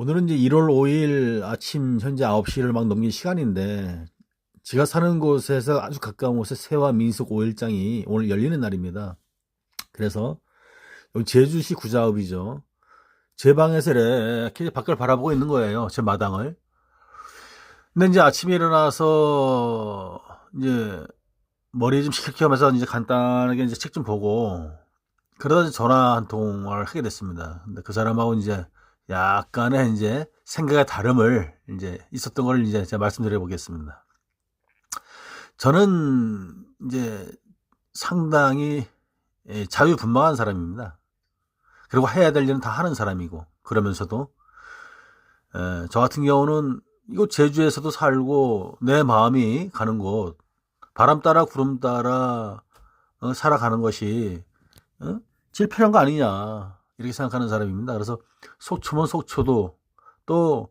오늘은 이제 1월 5일 아침 현재 9시를 막 넘긴 시간인데 제가 사는 곳에서 아주 가까운 곳에 세화 민속 5일장이 오늘 열리는 날입니다. 그래서 제주시 구자읍이죠. 제 방에서 이렇게 밖을 바라보고 있는 거예요. 제 마당을. 근데 이제 아침에 일어나서 이제 머리 좀 시켜하면서 이제 간단하게 이제 책 좀 보고 그러다 전화 한 통화를 하게 됐습니다. 근데 그 사람하고 이제 약간의 이제 생각의 다름을 이제 있었던 걸 이제 제가 말씀드려 보겠습니다. 저는 이제 상당히 예, 자유분방한 사람입니다. 그리고 해야 될 일은 다 하는 사람이고 그러면서도 에, 저 같은 경우는 이곳 제주에서도 살고 내 마음이 가는 곳 바람 따라 구름 따라 어, 살아가는 것이 어? 제일 필요한 거 아니냐 이렇게 생각하는 사람입니다. 그래서 속초면 속초도 또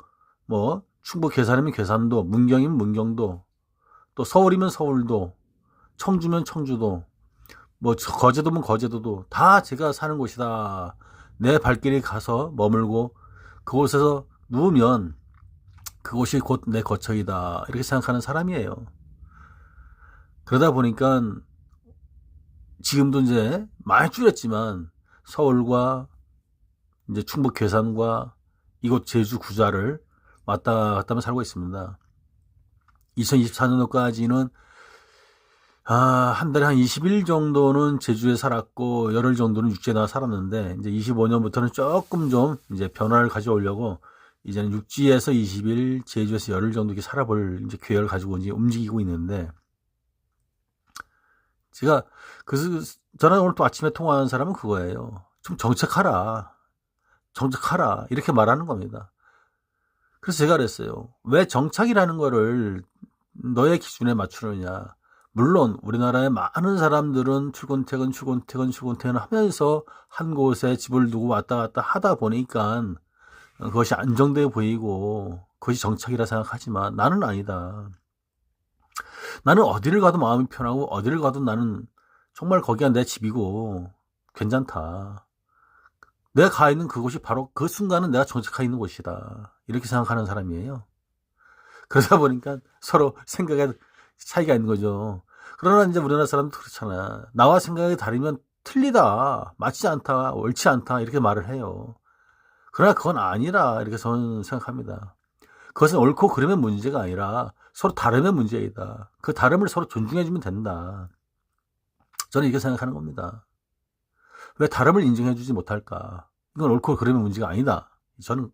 뭐 충북 괴산이면 괴산도 문경이면 문경도 또 서울이면 서울도 청주면 청주도 뭐 거제도면 거제도도 다 제가 사는 곳이다. 내 발길이 가서 머물고 그곳에서 누우면 그곳이 곧 내 거처이다. 이렇게 생각하는 사람이에요. 그러다 보니까 지금도 이제 많이 줄였지만 서울과 이제 충북 괴산과 이곳 제주 구자를 왔다 갔다 하며 살고 있습니다. 2024년도까지는 아, 한 달에 한 20일 정도는 제주에 살았고 열흘 정도는 육지에 나와 살았는데 이제 25년부터는 조금 좀 이제 변화를 가져오려고 이제는 육지에서 20일, 제주에서 열흘 정도 이렇게 살아볼 이제 계획을 가지고 이제 움직이고 있는데 제가 그 저는 오늘 또 아침에 통화한 사람은 그거예요. 좀 정책하라. 정책하라. 이렇게 말하는 겁니다. 그래서 제가 그랬어요. 왜 정착이라는 거를 너의 기준에 맞추느냐. 물론 우리나라의 많은 사람들은 출근 퇴근 출근 퇴근 출근 퇴근 하면서 한 곳에 집을 두고 왔다 갔다 하다 보니까 그것이 안정돼 보이고 그것이 정착이라 생각하지만 나는 아니다. 나는 어디를 가도 마음이 편하고 어디를 가도 나는 정말 거기가 내 집이고 괜찮다. 내가 가 있는 그곳이 바로 그 순간은 내가 정착해 있는 곳이다. 이렇게 생각하는 사람이에요. 그러다 보니까 서로 생각에 차이가 있는 거죠. 그러나 이제 우리나라 사람도 그렇잖아. 나와 생각이 다르면 틀리다, 맞지 않다, 옳지 않다 이렇게 말을 해요. 그러나 그건 아니라 이렇게 저는 생각합니다. 그것은 옳고 그르면 문제가 아니라 서로 다르면 문제이다. 그 다름을 서로 존중해주면 된다. 저는 이렇게 생각하는 겁니다. 왜 다름을 인정해주지 못할까? 이건 옳고 그르면 문제가 아니다. 저는